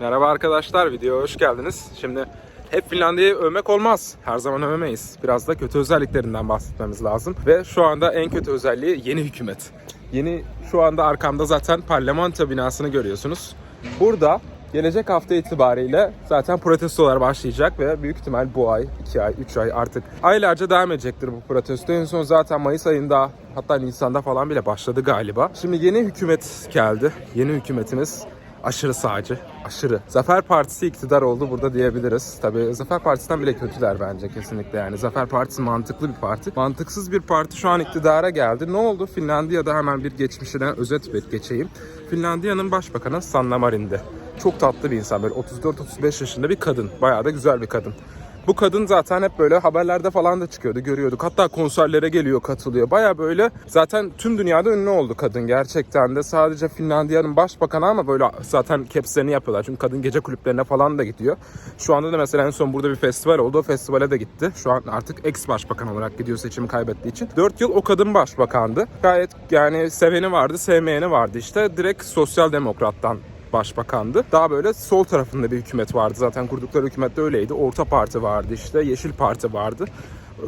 Merhaba arkadaşlar, videoya hoş geldiniz. Şimdi hep Finlandiya'yı övmek olmaz. Her zaman övemeyiz. Biraz da kötü özelliklerinden bahsetmemiz lazım. Ve şu anda en kötü özelliği yeni hükümet. Yeni şu anda arkamda zaten parlamento binasını görüyorsunuz. Burada gelecek hafta itibariyle zaten protestolar başlayacak ve büyük ihtimal bu ay, 2 ay, 3 ay artık aylarca devam edecektir bu protesto. En son zaten Mayıs ayında hatta Nisan'da falan bile başladı galiba. Şimdi yeni hükümet geldi. Yeni hükümetimiz aşırı sağcı, aşırı. Zafer Partisi iktidar oldu burada diyebiliriz. Tabii Zafer Partisi'nden bile kötüler bence kesinlikle yani. Zafer Partisi mantıklı bir parti. Mantıksız bir parti şu an iktidara geldi. Ne oldu? Finlandiya'da hemen bir geçmişine özet bir geçeyim. Finlandiya'nın başbakanı Sanna Marin'di. Çok tatlı bir insan böyle 34-35 yaşında bir kadın. Bayağı da güzel bir kadın. Bu kadın zaten hep böyle haberlerde falan da çıkıyordu, görüyorduk. Hatta konserlere geliyor, katılıyor. Baya böyle zaten tüm dünyada ünlü oldu kadın gerçekten de. Sadece Finlandiya'nın başbakanı ama böyle zaten capslerini yapıyorlar. Çünkü kadın gece kulüplerine falan da gidiyor. Şu anda da mesela en son burada bir festival oldu. O festivale de gitti. Şu an artık ex başbakan olarak gidiyor seçimi kaybettiği için. 4 yıl o kadın başbakandı. Gayet yani seveni vardı, sevmeyeni vardı işte. Direkt sosyal demokrattan başbakandı. Daha böyle sol tarafında bir hükümet vardı. Zaten kurdukları hükümet de öyleydi. Orta Parti vardı işte, Yeşil Parti vardı.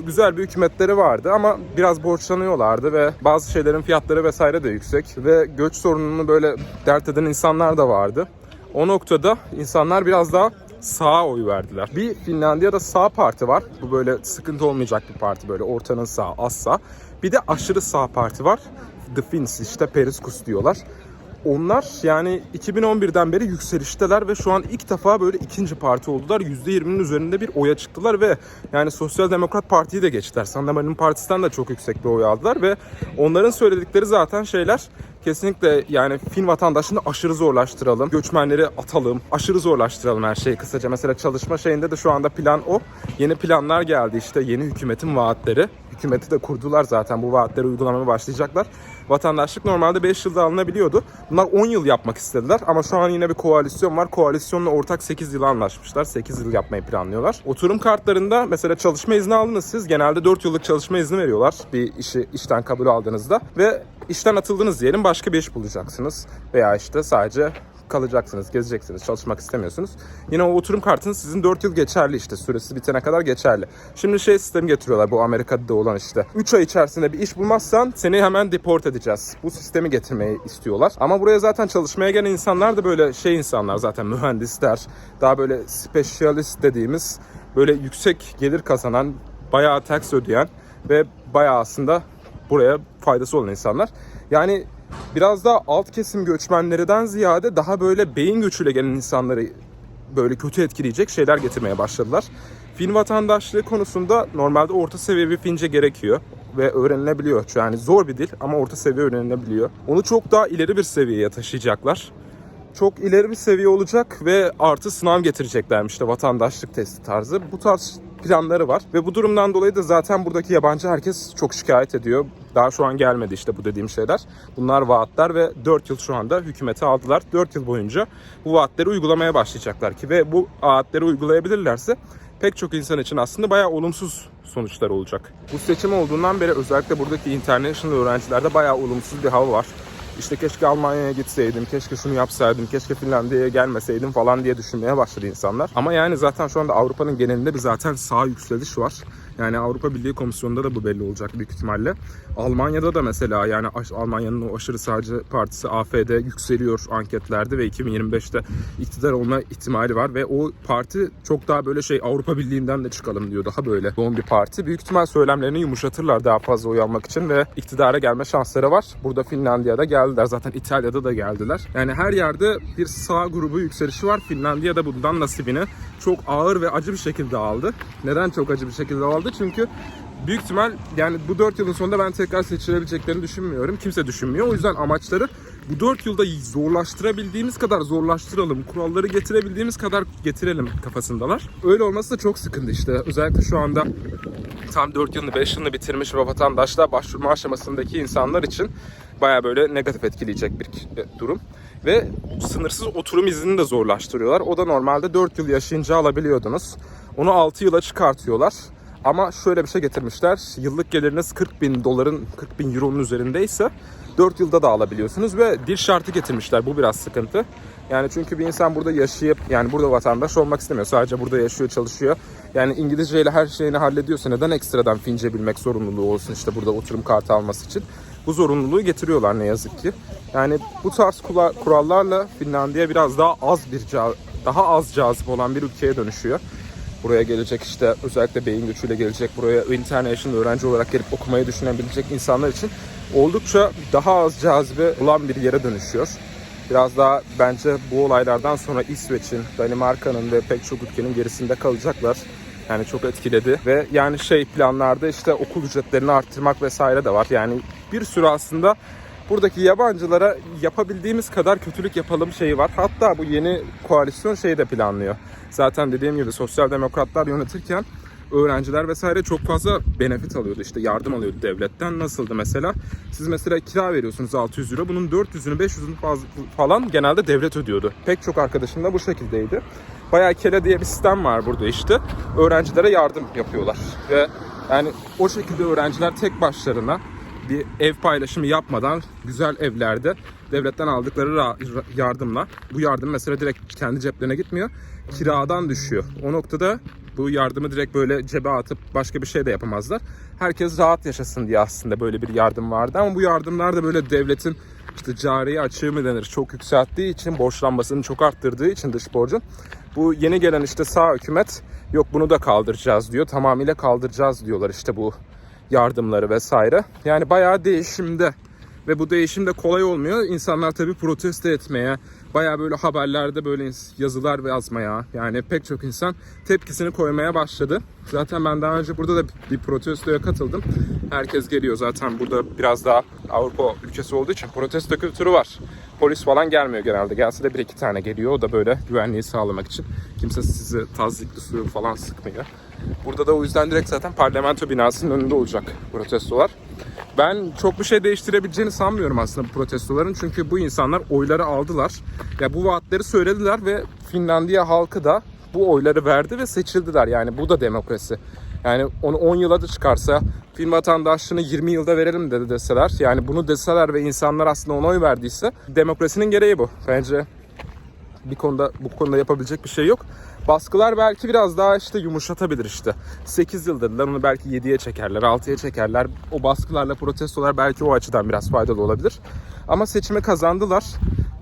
Güzel bir hükümetleri vardı ama biraz borçlanıyorlardı ve bazı şeylerin fiyatları vesaire de yüksek ve göç sorununu böyle dert eden insanlar da vardı. O noktada insanlar biraz daha sağa oy verdiler. Bir Finlandiya'da sağ parti var. Bu böyle sıkıntı olmayacak bir parti böyle ortanın sağ, az sağ. Bir de aşırı sağ parti var. The Finns işte Periskus diyorlar. Onlar yani 2011'den beri yükselişteler ve şu an ilk defa böyle ikinci parti oldular. %20'nin üzerinde bir oya çıktılar ve yani Sosyal Demokrat Parti'yi de geçtiler. Sanna Marin'in partisinden de çok yüksek bir oy aldılar ve onların söyledikleri zaten şeyler kesinlikle yani Fin vatandaşını aşırı zorlaştıralım. Göçmenleri atalım. Aşırı zorlaştıralım her şeyi kısaca. Mesela çalışma şeyinde de şu anda plan o. Yeni planlar geldi işte yeni hükümetin vaatleri. Hükümeti de kurdular zaten bu vaatleri uygulamaya başlayacaklar. Vatandaşlık normalde 5 yılda alınabiliyordu. Bunlar 10 yıl yapmak istediler ama şu an yine bir koalisyon var. Koalisyonla ortak 8 yıl anlaşmışlar. 8 yıl yapmayı planlıyorlar. Oturum kartlarında mesela çalışma izni aldınız siz. Genelde 4 yıllık çalışma izni veriyorlar bir işi işten kabul aldığınızda. Ve işten atıldınız diyelim başka bir iş bulacaksınız. Veya işte sadece kalacaksınız, gezeceksiniz, çalışmak istemiyorsunuz. Yine o oturum kartınız sizin 4 yıl geçerli işte. Süresi bitene kadar geçerli. Şimdi şey sistemi getiriyorlar bu Amerika'da da olan işte. 3 ay içerisinde bir iş bulmazsan seni hemen deport edeceğiz. Bu sistemi getirmeyi istiyorlar. Ama buraya zaten çalışmaya gelen insanlar da böyle şey insanlar zaten mühendisler. Daha böyle specialist dediğimiz böyle yüksek gelir kazanan, bayağı tax ödeyen ve bayağı aslında buraya faydası olan insanlar. Yani biraz daha alt kesim göçmenlerden ziyade daha böyle beyin göçüyle gelen insanları böyle kötü etkileyecek şeyler getirmeye başladılar. Fin vatandaşlığı konusunda normalde orta seviye bir Fince gerekiyor ve öğrenilebiliyor. Yani zor bir dil ama orta seviye öğrenilebiliyor. Onu çok daha ileri bir seviyeye taşıyacaklar. Çok ileri bir seviye olacak ve artı sınav getireceklermiş işte vatandaşlık testi tarzı. Bu tarz planları var ve bu durumdan dolayı da zaten buradaki yabancı herkes çok şikayet ediyor. Daha şu an gelmedi işte bu dediğim şeyler. Bunlar vaatler ve 4 yıl şu anda hükümete aldılar. 4 yıl boyunca bu vaatleri uygulamaya başlayacaklar ki ve bu vaatleri uygulayabilirlerse pek çok insan için aslında bayağı olumsuz sonuçlar olacak. Bu seçim olduğundan beri özellikle buradaki international öğrencilerde bayağı olumsuz bir hava var. İşte keşke Almanya'ya gitseydim, keşke şunu yapsaydım, keşke Finlandiya'ya gelmeseydim falan diye düşünmeye başladı insanlar. Ama yani zaten şu anda Avrupa'nın genelinde bir zaten sağ yükseliş var. Yani Avrupa Birliği Komisyonu'nda da bu belli olacak büyük ihtimalle. Almanya'da da mesela yani Almanya'nın o aşırı sağcı partisi AFD yükseliyor anketlerde ve 2025'te iktidar olma ihtimali var ve o parti çok daha böyle şey Avrupa Birliği'nden de çıkalım diyor. Daha böyle yoğun bir parti. Büyük ihtimal söylemlerini yumuşatırlar daha fazla oy almak için ve iktidara gelme şansları var. Burada Finlandiya'da geldiler. Zaten İtalya'da da geldiler. Yani her yerde bir sağ grubu yükselişi var. Finlandiya'da bundan nasibini çok ağır ve acı bir şekilde aldı. Neden çok acı bir şekilde aldı? Çünkü büyük ihtimal yani bu 4 yılın sonunda ben tekrar seçilebileceklerini düşünmüyorum. Kimse düşünmüyor. O yüzden amaçları bu 4 yılda zorlaştırabildiğimiz kadar zorlaştıralım. Kuralları getirebildiğimiz kadar getirelim kafasındalar. Öyle olması da çok sıkıntı işte. Özellikle şu anda tam 4 yılını 5 yılını bitirmiş ve vatandaşlığa başvurma aşamasındaki insanlar için baya böyle negatif etkileyecek bir durum. Ve sınırsız oturum iznini de zorlaştırıyorlar. O da normalde 4 yıl yaşayınca alabiliyordunuz. Onu 6 yıla çıkartıyorlar. Ama şöyle bir şey getirmişler. Yıllık geliriniz 40 bin doların, 40 bin euronun üzerindeyse 4 yılda da alabiliyorsunuz ve dil şartı getirmişler. Bu biraz sıkıntı. Yani çünkü bir insan burada yaşayıp yani burada vatandaş olmak istemiyor. Sadece burada yaşıyor, çalışıyor. Yani İngilizceyle her şeyini hallediyorsa neden ekstradan Fince bilmek zorunluluğu olsun işte burada oturum kartı alması için. Bu zorunluluğu getiriyorlar ne yazık ki. Yani bu tarz kurallarla Finlandiya biraz daha az bir daha az cazip olan bir ülkeye dönüşüyor. Buraya gelecek işte özellikle beyin göçüyle gelecek buraya international öğrenci olarak gelip okumayı düşünebilecek insanlar için oldukça daha az cazibe olan bir yere dönüşüyor. Biraz daha bence bu olaylardan sonra İsveç'in, Danimarka'nın ve pek çok ülkenin gerisinde kalacaklar. Yani çok etkiledi ve yani şey planlarda işte okul ücretlerini arttırmak vesaire de var. Yani bir sürü aslında buradaki yabancılara yapabildiğimiz kadar kötülük yapalım şeyi var. Hatta bu yeni koalisyon şeyi de planlıyor. Zaten dediğim gibi sosyal demokratlar yönetirken öğrenciler vesaire çok fazla benefit alıyordu. işte yardım alıyordu devletten. Nasıldı mesela? Siz mesela kira veriyorsunuz 600 euro. Bunun 400'ünü 500'ünü faz- falan genelde devlet ödüyordu. Pek çok arkadaşım da bu şekildeydi. Bayağı kele diye bir sistem var burada işte. Öğrencilere yardım yapıyorlar. Ve yani o şekilde öğrenciler tek başlarına bir ev paylaşımı yapmadan güzel evlerde devletten aldıkları yardımla bu yardım mesela direkt kendi ceplerine gitmiyor. Kiradan düşüyor. O noktada bu yardımı direkt böyle cebe atıp başka bir şey de yapamazlar. Herkes rahat yaşasın diye aslında böyle bir yardım vardı ama bu yardımlar da böyle devletin işte cari açığı mı denir çok yükselttiği için borçlanmasını çok arttırdığı için dış borcun bu yeni gelen işte sağ hükümet yok bunu da kaldıracağız diyor. Tamamıyla kaldıracağız diyorlar işte bu yardımları vesaire. Yani bayağı değişimde ve bu değişim de kolay olmuyor. İnsanlar tabii protesto etmeye, bayağı böyle haberlerde böyle yazılar yazmaya yani pek çok insan tepkisini koymaya başladı. Zaten ben daha önce burada da bir protestoya katıldım. Herkes geliyor zaten burada biraz daha Avrupa ülkesi olduğu için protesto kültürü var. Polis falan gelmiyor genelde. Gelse de bir iki tane geliyor. O da böyle güvenliği sağlamak için. Kimse sizi tazikli suyu falan sıkmıyor. Burada da o yüzden direkt zaten parlamento binasının önünde olacak protestolar. Ben çok bir şey değiştirebileceğini sanmıyorum aslında bu protestoların. Çünkü bu insanlar oyları aldılar. Ya bu vaatleri söylediler ve Finlandiya halkı da bu oyları verdi ve seçildiler. Yani bu da demokrasi. Yani onu 10 yıla da çıkarsa film vatandaşlığını 20 yılda verelim dedi deseler. Yani bunu deseler ve insanlar aslında ona oy verdiyse demokrasinin gereği bu. Bence bir konuda bu konuda yapabilecek bir şey yok. Baskılar belki biraz daha işte yumuşatabilir işte. 8 yıldırlar onu belki 7'ye çekerler, 6'ya çekerler. O baskılarla protestolar belki o açıdan biraz faydalı olabilir. Ama seçimi kazandılar.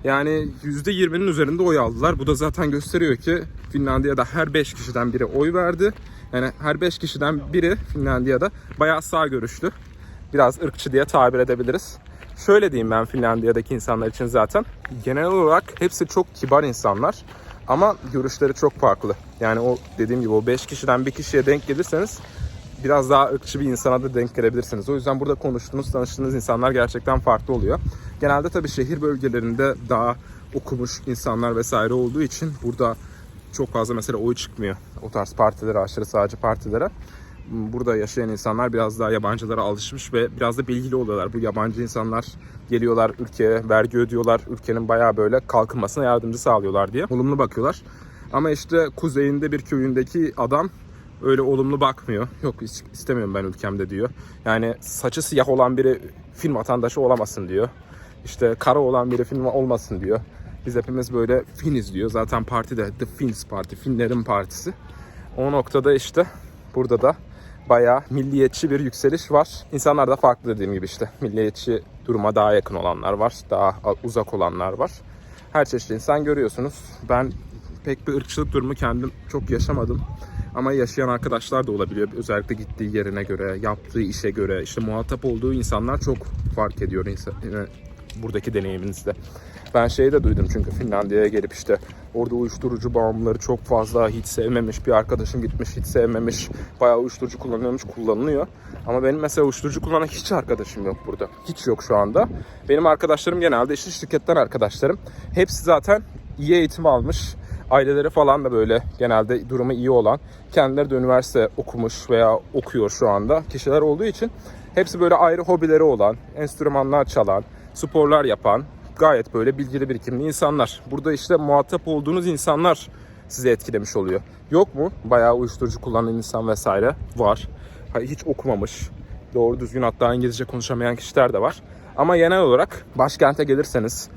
Yani %20'nin üzerinde oy aldılar. Bu da zaten gösteriyor ki Finlandiya'da her 5 kişiden biri oy verdi. Yani her 5 kişiden biri Finlandiya'da bayağı sağ görüşlü. Biraz ırkçı diye tabir edebiliriz. Şöyle diyeyim ben Finlandiya'daki insanlar için zaten. Genel olarak hepsi çok kibar insanlar. Ama görüşleri çok farklı. Yani o dediğim gibi o 5 kişiden bir kişiye denk gelirseniz biraz daha ırkçı bir insana da denk gelebilirsiniz. O yüzden burada konuştuğunuz, tanıştığınız insanlar gerçekten farklı oluyor. Genelde tabii şehir bölgelerinde daha okumuş insanlar vesaire olduğu için burada çok fazla mesela oy çıkmıyor. O tarz partilere, aşırı sağcı partilere. Burada yaşayan insanlar biraz daha yabancılara alışmış ve biraz da bilgili oluyorlar. Bu yabancı insanlar geliyorlar ülkeye, vergi ödüyorlar. Ülkenin bayağı böyle kalkınmasına yardımcı sağlıyorlar diye olumlu bakıyorlar. Ama işte kuzeyinde bir köyündeki adam öyle olumlu bakmıyor. Yok istemiyorum ben ülkemde diyor. Yani saçı siyah olan biri film vatandaşı olamasın diyor. İşte kara olan biri film olmasın diyor. Biz hepimiz böyle Finiz diyor. Zaten parti de The Finns Parti, Finlerin partisi. O noktada işte burada da bayağı milliyetçi bir yükseliş var. İnsanlar da farklı dediğim gibi işte. Milliyetçi duruma daha yakın olanlar var. Daha uzak olanlar var. Her çeşit insan görüyorsunuz. Ben pek bir ırkçılık durumu kendim çok yaşamadım. Ama yaşayan arkadaşlar da olabiliyor. Özellikle gittiği yerine göre, yaptığı işe göre, işte muhatap olduğu insanlar çok fark ediyor insan, e, buradaki deneyiminizde. Ben şeyi de duydum çünkü Finlandiya'ya gelip işte orada uyuşturucu bağımlıları çok fazla hiç sevmemiş bir arkadaşım gitmiş hiç sevmemiş bayağı uyuşturucu kullanıyormuş kullanılıyor. Ama benim mesela uyuşturucu kullanan hiç arkadaşım yok burada. Hiç yok şu anda. Benim arkadaşlarım genelde işte şirketten arkadaşlarım. Hepsi zaten iyi eğitim almış aileleri falan da böyle genelde durumu iyi olan kendileri de üniversite okumuş veya okuyor şu anda kişiler olduğu için hepsi böyle ayrı hobileri olan enstrümanlar çalan sporlar yapan gayet böyle bilgili birikimli insanlar. Burada işte muhatap olduğunuz insanlar sizi etkilemiş oluyor. Yok mu? Bayağı uyuşturucu kullanan insan vesaire var. Hiç okumamış. Doğru düzgün hatta İngilizce konuşamayan kişiler de var. Ama genel olarak başkente gelirseniz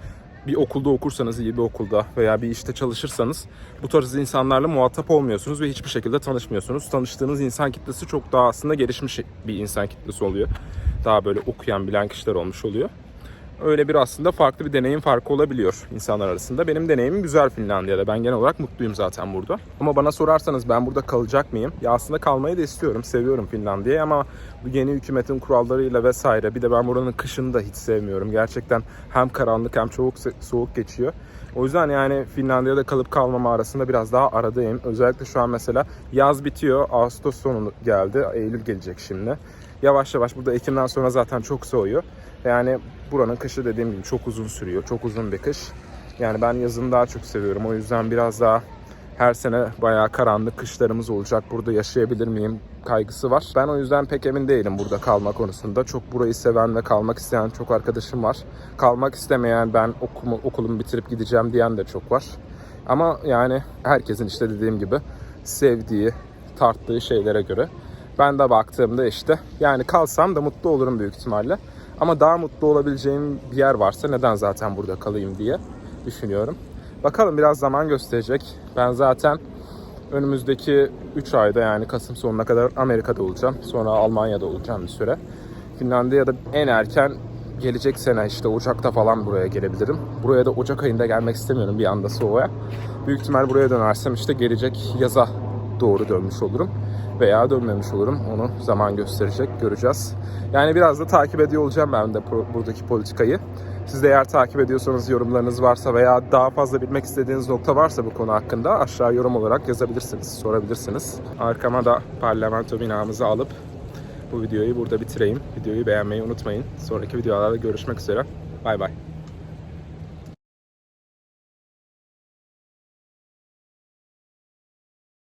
bir okulda okursanız, iyi bir okulda veya bir işte çalışırsanız bu tarz insanlarla muhatap olmuyorsunuz ve hiçbir şekilde tanışmıyorsunuz. Tanıştığınız insan kitlesi çok daha aslında gelişmiş bir insan kitlesi oluyor. Daha böyle okuyan, bilen kişiler olmuş oluyor. Öyle bir aslında farklı bir deneyim farkı olabiliyor insanlar arasında. Benim deneyimim güzel Finlandiya'da. Ben genel olarak mutluyum zaten burada. Ama bana sorarsanız ben burada kalacak mıyım? Ya aslında kalmayı da istiyorum. Seviyorum Finlandiya'yı ama bu yeni hükümetin kurallarıyla vesaire bir de ben buranın kışını da hiç sevmiyorum. Gerçekten hem karanlık hem çok soğuk geçiyor. O yüzden yani Finlandiya'da kalıp kalmama arasında biraz daha aradayım. Özellikle şu an mesela yaz bitiyor. Ağustos sonu geldi. Eylül gelecek şimdi. Yavaş yavaş burada Ekim'den sonra zaten çok soğuyor. Yani buranın kışı dediğim gibi çok uzun sürüyor. Çok uzun bir kış. Yani ben yazını daha çok seviyorum. O yüzden biraz daha her sene bayağı karanlık kışlarımız olacak. Burada yaşayabilir miyim kaygısı var. Ben o yüzden pek emin değilim burada kalma konusunda. Çok burayı seven ve kalmak isteyen çok arkadaşım var. Kalmak istemeyen ben okumu, okulumu bitirip gideceğim diyen de çok var. Ama yani herkesin işte dediğim gibi sevdiği, tarttığı şeylere göre. Ben de baktığımda işte yani kalsam da mutlu olurum büyük ihtimalle. Ama daha mutlu olabileceğim bir yer varsa neden zaten burada kalayım diye düşünüyorum. Bakalım biraz zaman gösterecek. Ben zaten önümüzdeki 3 ayda yani Kasım sonuna kadar Amerika'da olacağım. Sonra Almanya'da olacağım bir süre. Finlandiya'da en erken gelecek sene işte Ocak'ta falan buraya gelebilirim. Buraya da Ocak ayında gelmek istemiyorum bir anda soğuğa. Büyük ihtimal buraya dönersem işte gelecek yaza doğru dönmüş olurum. Veya dönmemiş olurum. Onu zaman gösterecek, göreceğiz. Yani biraz da takip ediyor olacağım ben de buradaki politikayı. Siz de eğer takip ediyorsanız yorumlarınız varsa veya daha fazla bilmek istediğiniz nokta varsa bu konu hakkında aşağı yorum olarak yazabilirsiniz, sorabilirsiniz. Arkama da parlamento binamızı alıp bu videoyu burada bitireyim. Videoyu beğenmeyi unutmayın. Sonraki videolarda görüşmek üzere. Bay bay.